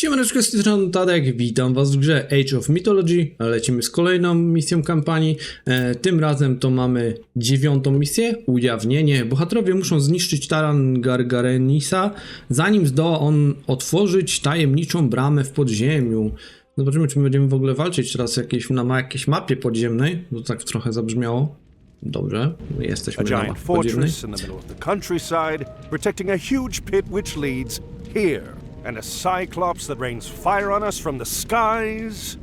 Siemaneczko, z tej strony Tadek, witam was w grze Age of Mythology. Lecimy z kolejną misją kampanii. E, tym razem to mamy dziewiątą misję, ujawnienie. Bohaterowie muszą zniszczyć taran Gargarenisa, zanim zdoła on otworzyć tajemniczą bramę w podziemiu. Zobaczymy, czy my będziemy w ogóle walczyć teraz jakieś, na ma jakiejś mapie podziemnej, bo tak trochę zabrzmiało. Dobrze, jesteśmy na mapie podziemnej. fortress in the middle of the countryside, protecting a huge pit which leads here. And a cyclops that rains fire on us from the skies.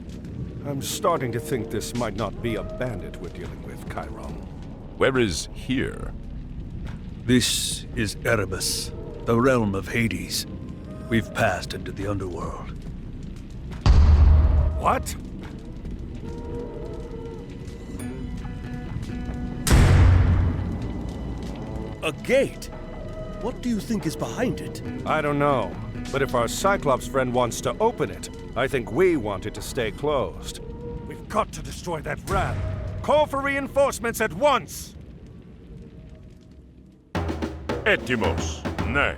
I'm starting to think this might not be a bandit we're dealing with, Chiron. Where is here? This is Erebus, the realm of Hades. We've passed into the underworld. What? A gate? What do you think is behind it? I don't know. But if our cyclops friend wants to open it, I think we want it to stay closed. We've got to destroy that ram. Call for reinforcements at once! Etimos. Ne.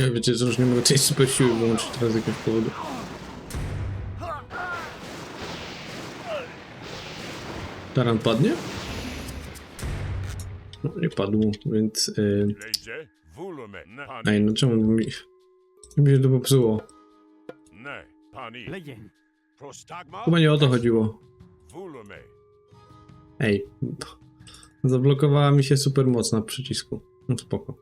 Ja wiecie, że już nie mogę tej super siły wyłączyć teraz z jakiegoś powodu. Taran padnie? No, nie padł, więc... Yy... Ej, no czemu mi... mi się to popsuło? Chyba nie o to chodziło. Ej, zablokowała mi się super moc na przycisku. No spoko.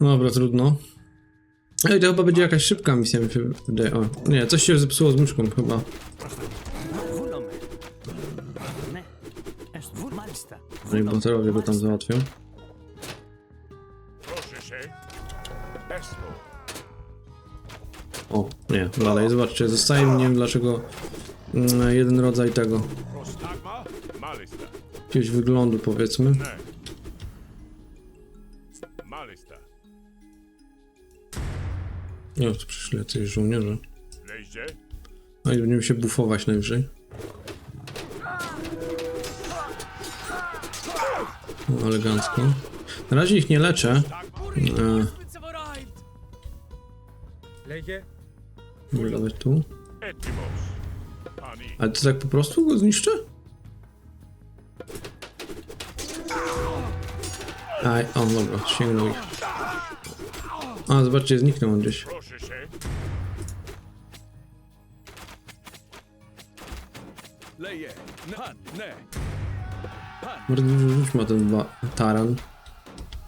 No dobra, trudno. Ej, to chyba będzie jakaś szybka misja mi. O, nie, coś się zepsuło z myszką chyba. No i bohaterowie go tam załatwią. O, nie, dalej, zobaczcie, zostaje mi, nie wiem dlaczego mm, jeden rodzaj tego, jakiegoś wyglądu powiedzmy. Nie, to przyszli jacyś żołnierze. Leje. No i będziemy się bufować najwyżej. No, elegancko. Na razie ich nie leczę. E, Dobra, tu. Etimos. Ale to tak po prostu go zniszczę? Aj, o dobra, sięgnął ich. A, zobaczcie, zniknął on gdzieś. Rzuć ma ten ba- taran.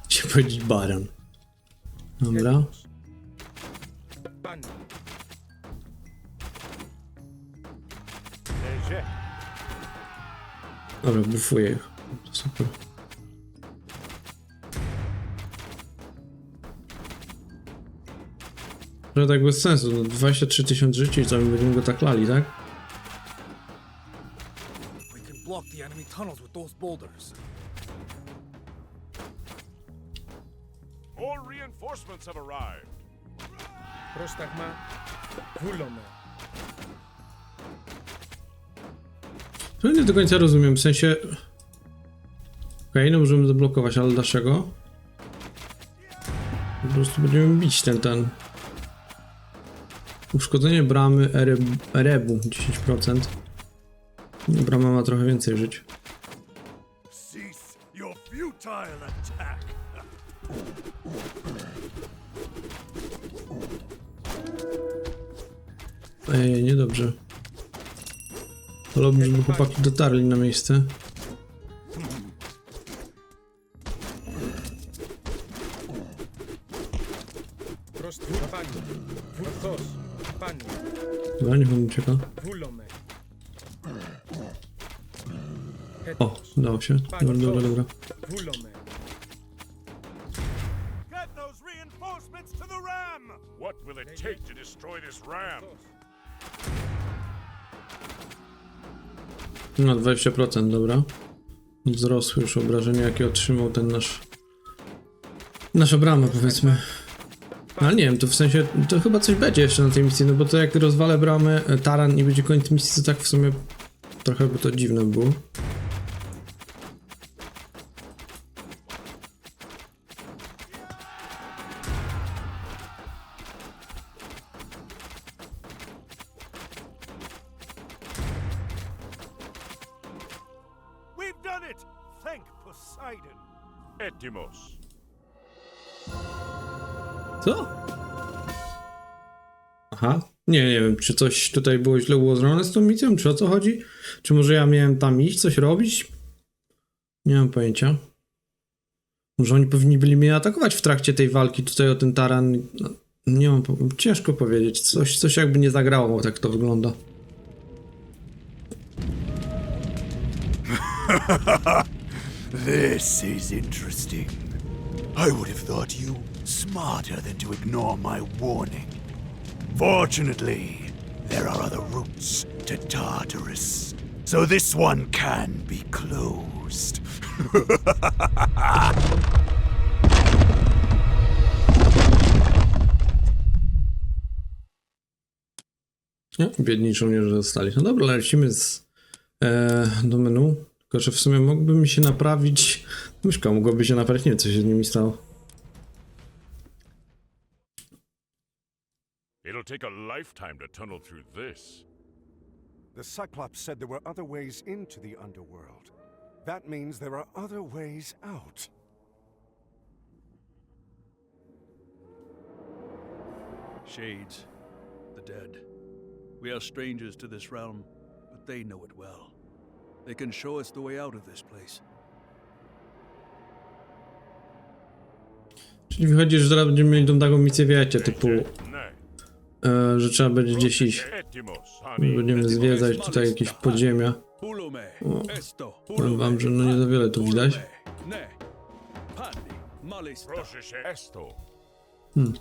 Chciałem powiedzieć baran. Dobra. Dobra, bufuję. Super. Że tak bez sensu, no 23 tysiące życi i co, my będziemy go tak lali, tak? Tunnels with those boulders. All reinforcements have arrived. Prostagma, Vulome. To nie do końca rozumiem, w sensie... Okej, no możemy zablokować, ale dlaczego? Po prostu będziemy bić ten, ten... Uszkodzenie bramy Ereb- Erebu 10%. Brama ma trochę więcej żyć. Futile attack! Ej, niedobrze. Wolałbym, żeby chłopaki dotarli na miejsce. Dobra, niech on ucieka. O, udało się. Dobra, dobra, dobra. Vulome. Get those reinforcements to the ram! What will it take to destroy this ram? No, 20%, dobra. Wzrosły już obrażenia, jakie otrzymał ten nasz... Nasza brama, powiedzmy. Ale nie wiem, to w sensie, to chyba coś będzie jeszcze na tej misji, no bo to jak rozwalę bramę e, taran i będzie koniec misji, to tak w sumie trochę by to dziwne było. Czy coś tutaj było źle ułożone z tą misją, czy o co chodzi? Czy może ja miałem tam iść, coś robić? Nie mam pojęcia. Może oni powinni byli mnie atakować w trakcie tej walki tutaj o ten taran. No, nie mam, ciężko powiedzieć. Coś, coś jakby nie zagrało, tak to wygląda. This is interesting. I would have thought you smarter than to ignore my warning. Fortunately, there are other routes to Tartarus, so this one can be closed. Nie, biedni żołnierze zostali. No dobra, lecimy z, e, do menu. Tylko, że w sumie mógłby mi się naprawić. Myszka mogłaby się naprawić, nie wiem, co się z nimi stało. Take a lifetime to tunnel through this. The Cyclops said there were other ways into the underworld. That means there are other ways out. Shades, the dead. We are strangers to this realm, but they know it well. They can show us the way out of this place. Czyli wychodzi, że zaraz będziemy mieli tą taką misję, wiecie, typu. E, że trzeba będzie gdzieś iść. Będziemy zwiedzać tutaj jakieś podziemia. Esto, Powiem wam, że no nie za wiele tu widać. Proszę się. Hmm.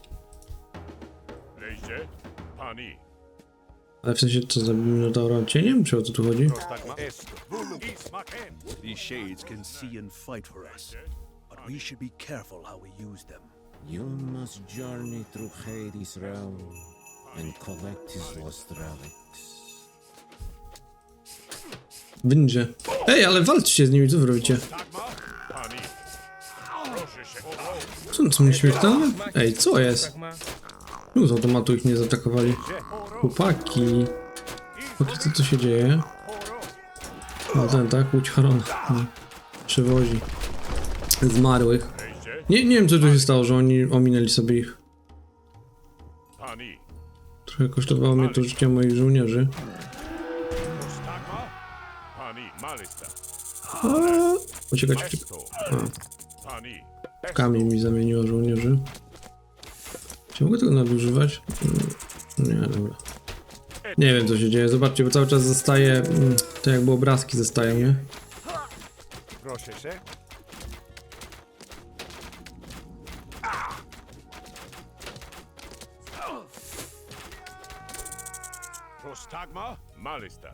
Pani. Ale w sensie, co za Minotaura cieniem, czy o co tu chodzi? Ismaken. These shades can see and fight for us, but we should be careful how we use them. You must journey through Hades' realm and collect his lost relics. Będzie. Ej, ale walczcie z nimi, co wy robicie? Co on są śmiertelne? Ej, co jest? No z automatu ich nie zaatakowali. Chłopaki. Chłopaki, co tu się dzieje? No ten, tak? Łódź Harona. No. Przywozi. Zmarłych. Nie, nie wiem, co tu się stało, że oni ominęli sobie ich. Trochę kosztowało mnie to życie moich żołnierzy. A, uciekać, uciekać. W kamień mi zamieniło żołnierzy. Czy mogę tego nadużywać? Mm, Nie, dobra. Nie wiem, co się dzieje. Zobaczcie, bo cały czas zostaje... mm, To jakby obrazki zostają, nie? Proszę się. Prostagma. Malista.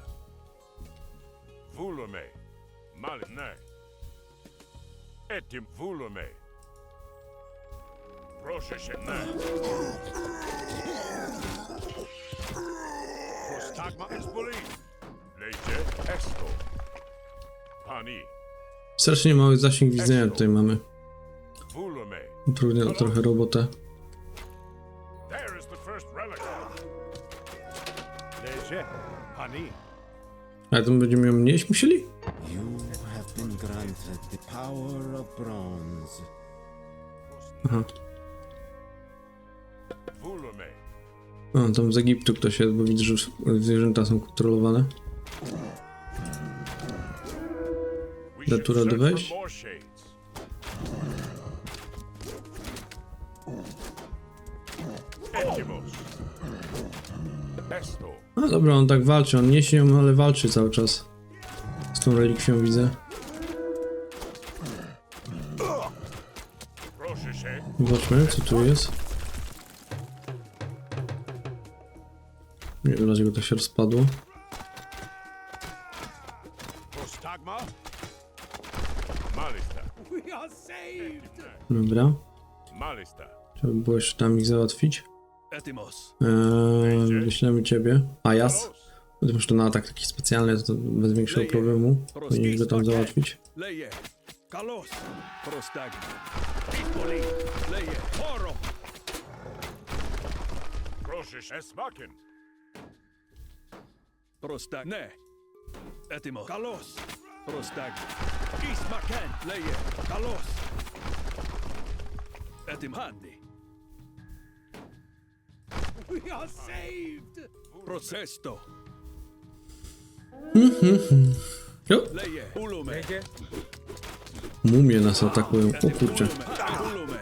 Vulume. Mal... Ne. Etim. Vulume. Proszę się. Ne. Prostagma expoli. Lejdzie. Esto. Pani. Strasznie mały zasięg widzenia tutaj mamy. Vulume. Utrudnia trochę robotę. Leże. Pani. Ale to będziemy ją nieść musieli? You have been granted the power of bronze. Aha. Vulume. O, tam z Egiptu ktoś jest, bo widzę, że zwierzęta są kontrolowane. We Da should tu radę search wejść? No dobra, on tak walczy, on niesie ją, ale walczy cały czas. Z tą relikwią widzę. Zobaczmy, co tu jest. Nie wiem, dlaczego to się rozpadło. Dobra. Trzeba by było jeszcze tam ich załatwić. Etimos. Eee, wyślemy ciebie. A jas? To na atak taki specjalny, to bez większego problemu. Powinniśmy go tam załatwić. Leje. Kalos. Leje. Oro. Esmakin. Ne. Kalos. Ismaken. Leje. Kalos. Etim Handi. We are saved! Procesto! Jo, mumie nas atakują. O kurczę. Ulume!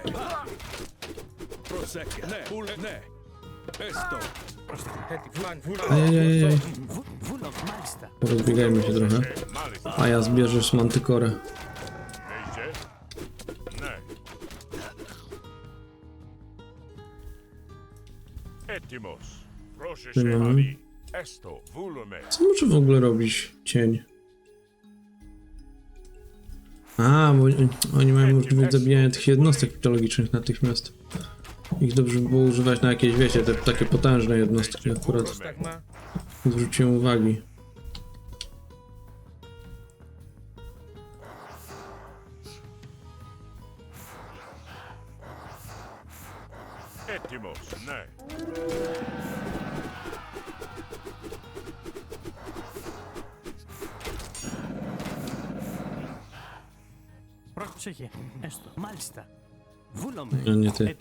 Prosecco! Ne! Ul... Ne! Porozbiegajmy się trochę. A ja zbierzesz mantykorę. Hmm. Co może w ogóle robić cień? A, bo oni mają możliwość zabijania tych jednostek mitologicznych natychmiast. Ich dobrze by było używać na jakieś, wiecie, te takie potężne jednostki akurat. Zwróciłem uwagi. Etimos, ne. Şeki, esto, Malsta. Vulumu. Nie ty.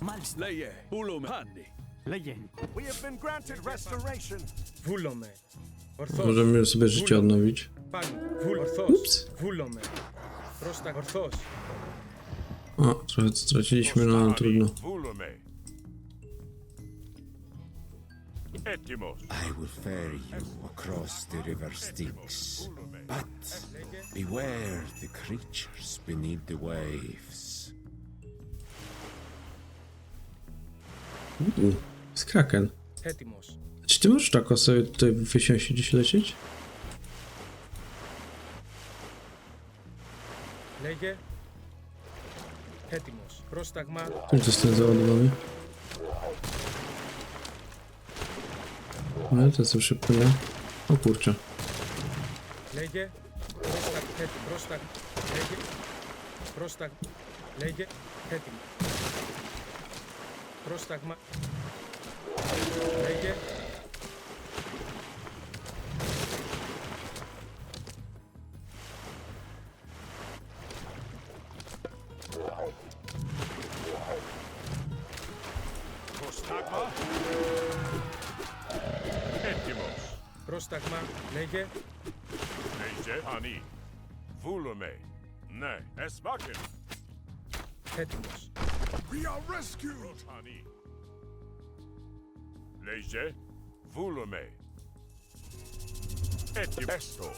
Malsta. Leje, Vulumu, Hanni. Leje. We have been granted restoration. Vulumu. Możemy sobie życie odnowić. Ups. Vulumu. Prosta, Orthos. O, trochę straciliśmy, no ale trudno. I will ferry you across the river Styx. But beware the creatures beneath the waves. Uuu, jest kraken. Έτοιμος. Czy ty możesz tak sobie tutaj wysiąść i gdzieś lecieć? Λέγε. Έτοιμος. Πρόσταγμα. Czym to jest Ale to co szybko nie? O kurczę. Lejdzie. Prostak, head, prostak. Lejdzie. Prostak. Lejdzie. Heading. Prostak ma. Lejdzie. Jakie? Nejdzie ani. Wulume. Ne. Esmakiem. Tetmos. We are rescued. Ani. Nejdzie. Wulume. Eti besto.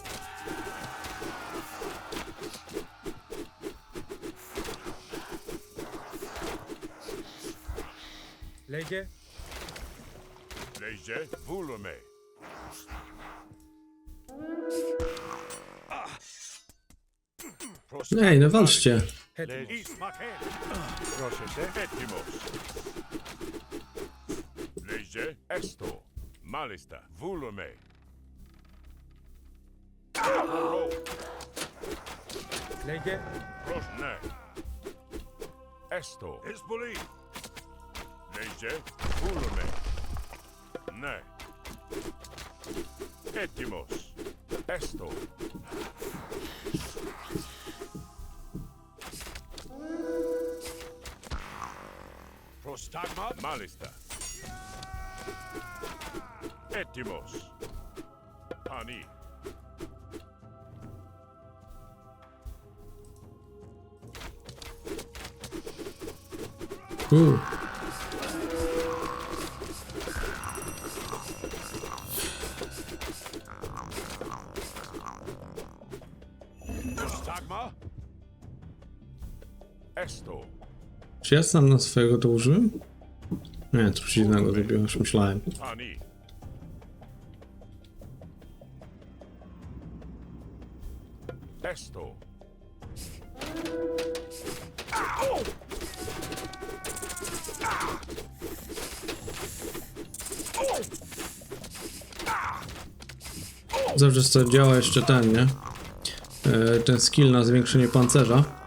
Lejdzie. Lejdzie. Wulume. Ej, no walczcie. Proszę cię. Esto. Malista. Vulume. Lejdzie. Proszę. Esto. Espoli. Lejdzie. Vulume. Ne. Hettimos. Esto. Prostagma. Malista. Etimos. Ani. Uuu. Czy ja sam na swojego to użyłem? Nie, truciznego zrobiłem, już myślałem. Ani. Esto. Zawsze co działa jeszcze ten, nie? E, ten skill na zwiększenie pancerza.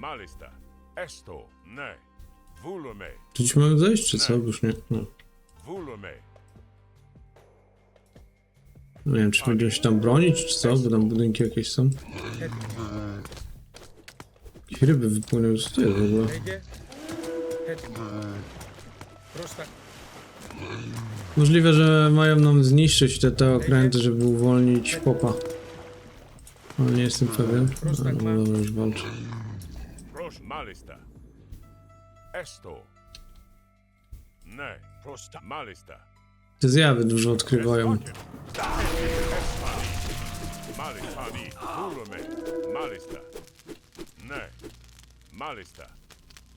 Malista. Esto. Ne. Volume. Czy ci mamy zejść, czy co? Już nie. No. Nie wiem, czy będziemy się tam bronić, czy co? Bo tam budynki jakieś są. Jakie ryby wypłynęły z tyłu w ogóle. Możliwe, że mają nam zniszczyć te, te okręty, żeby uwolnić popa. Ale nie jestem pewien. No, dobra, już walczę. Malista. Esto. Ne. Prost malista. Te zjawy dużo odkrywają. Malistani. Malista. Ne. Malista.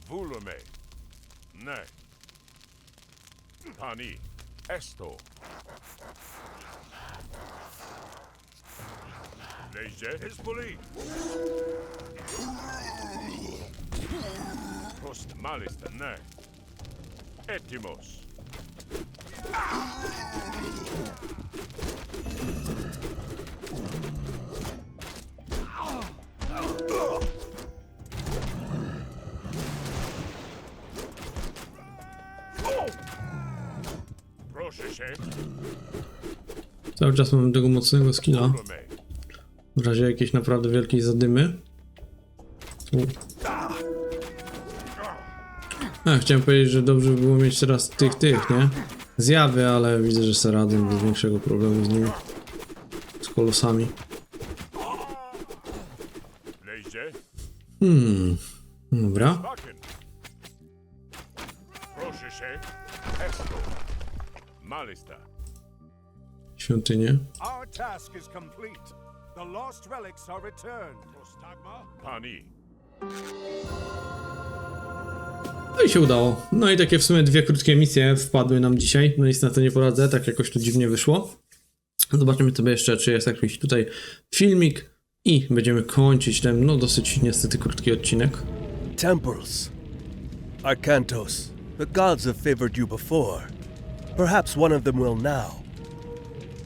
Volume. Ne. Pani. Esto. Leže. Hezbollah. Prost malista. Ne. Etimos. Proszę się. Cały czas mam tego mocnego skilla. W razie jakiejś naprawdę wielkiej zadymy. A, chciałem powiedzieć, że dobrze by było mieć teraz tych, tych, nie? Zjawy, ale widzę, że sobie radzę bez większego problemu z nimi. Z kolosami. Hmm. Dobra. Proszę się. Esto. Malista. Świątynie. Our task is complete. The lost relics are returned. Pani. No i się udało. No i takie w sumie dwie krótkie misje wpadły nam dzisiaj. No nic na to nie poradzę, tak jakoś to dziwnie wyszło. Zobaczymy sobie jeszcze, czy jest jakiś tutaj filmik i będziemy kończyć ten, no dosyć niestety krótki odcinek. Temples. Arcantos. The gods have favored you before. Perhaps one of them will now.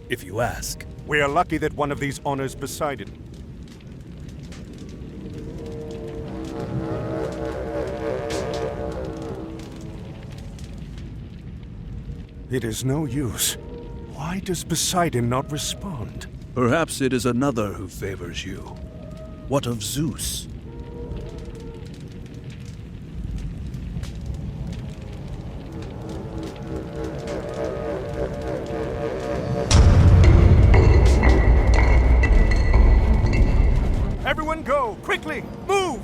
If you ask. We are lucky that one of these honors Poseidon. It is no use. Why does Poseidon not respond? Perhaps it is another who favors you. What of Zeus? Everyone go! Quickly! Move!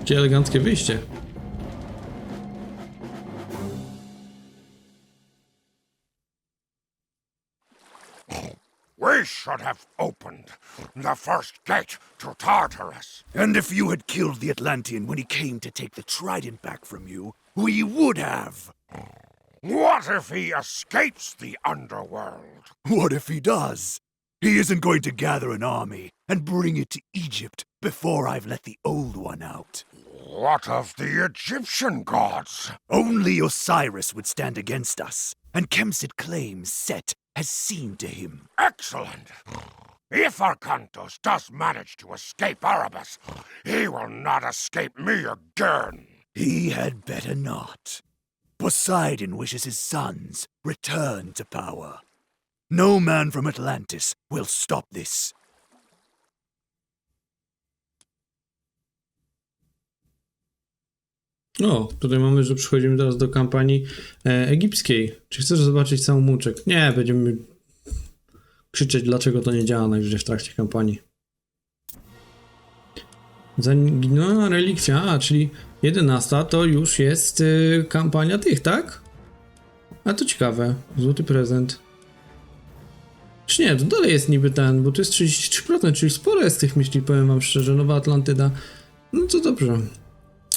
Gdzie eleganckie wyjście. The first gate to Tartarus. And if you had killed the Atlantean when he came to take the trident back from you, we would have. What if he escapes the underworld? What if he does? He isn't going to gather an army and bring it to Egypt before I've let the old one out. What of the Egyptian gods? Only Osiris would stand against us, and Kemsit claims Set has seen to him. Excellent. If Arcantos does manage to escape Erebus, he will not escape me again. He had better not. Poseidon wishes his sons return to power. No man from Atlantis will stop this. O, tutaj mamy, że przechodzimy teraz do kampanii e, egipskiej. Czy chcesz zobaczyć samouczek? Nie, będziemy krzyczeć, dlaczego to nie działa najwyżej w trakcie kampanii. Zaginęła relikwia, a czyli 11 to już jest y, kampania tych, tak? A to ciekawe. Złoty prezent. Czy nie, to dalej jest niby ten, bo to jest 33%, czyli sporo jest tych myśli, powiem wam szczerze. Nowa Atlantyda. No to dobrze.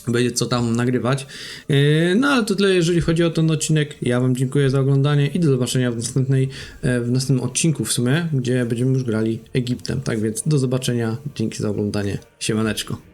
Będzie co tam nagrywać. Yy, No ale to tyle, jeżeli chodzi o ten odcinek. Ja Wam dziękuję za oglądanie i do zobaczenia w następnej, e, w następnym odcinku w sumie, gdzie będziemy już grali Egiptem. Tak więc do zobaczenia. Dzięki za oglądanie. Siemaneczko.